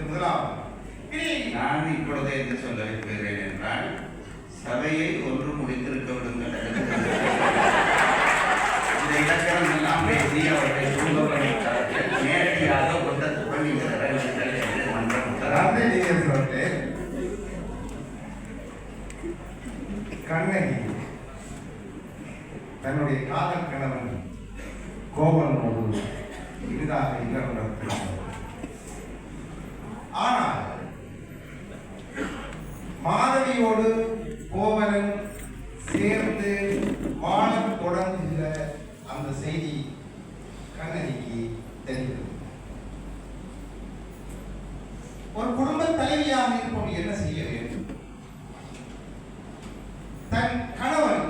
முதலாவது இனி நான் இப்பொழுது என்ன சொல்ல விரும்புகிறேன் என்றால் சபையை ஒன்று முடித்திருக்க விடுங்கள். இந்த இலக்கணம் எல்லாம் பேசி அவர்கள் சூழப்படித்தார்கள் நேரடியாக நீங்கள் இறங்குங்கள் என்று மன்றம் கண்ணகி தன்னுடைய காதல் கணவன் கோவலனோடு இனிதாக நடத்தினார் ஆனால் மாதவியோடு கோவலன் சேர்ந்து வாழ தொடங்குகிற அந்த செய்தி கண்ணகிக்கு தெரிந்தது ஒரு குடும்ப தலைவியாக இருப்பவன் என்ன செய்ய வேண்டும்? தன் கணவன்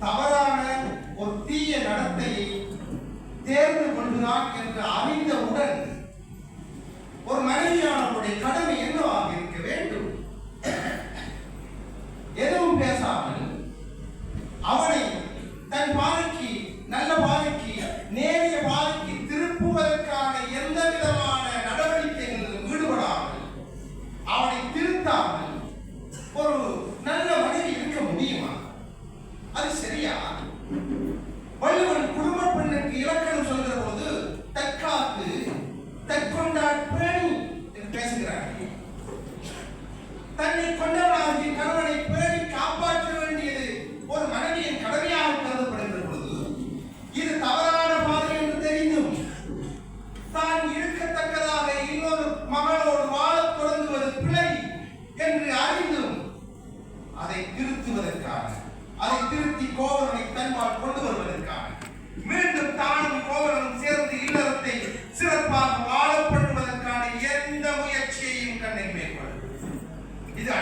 தவறான ஒரு தீய நடத்தையை தேர்ந்து கொள்கிறான் என்று அறிந்து ஒரு மனைவியானவருடைய கடமை என்னவாக இருக்க வேண்டும் எதுவும் பேசாமல் அவனை தன் பாதைக்கு நல்ல பாதைக்கு நேரிய பாதைக்கு திருப்புவதற்கான எந்த விதமான நடவடிக்கைகளிலும் ஈடுபடாமல் அவனை திருத்தாமல் ஒரு நல்ல மனைவி இருக்க முடியுமா? அது சரியா? மகளோடு வாழத் தொடங்குவது பிழை என்று அறிந்தும் அதை திருத்துவதற்காக அதை திருத்தி கோவலனை தன்பால் கொண்டு வருவதற்காக. மீண்டும் தானும் கோவலனும் சேர்ந்து இல்லறத்தை சிறப்பாக வாழப்படுவதற்கான எந்த முயற்சியையும் கண்ணை மேற்கொள்ளும் இது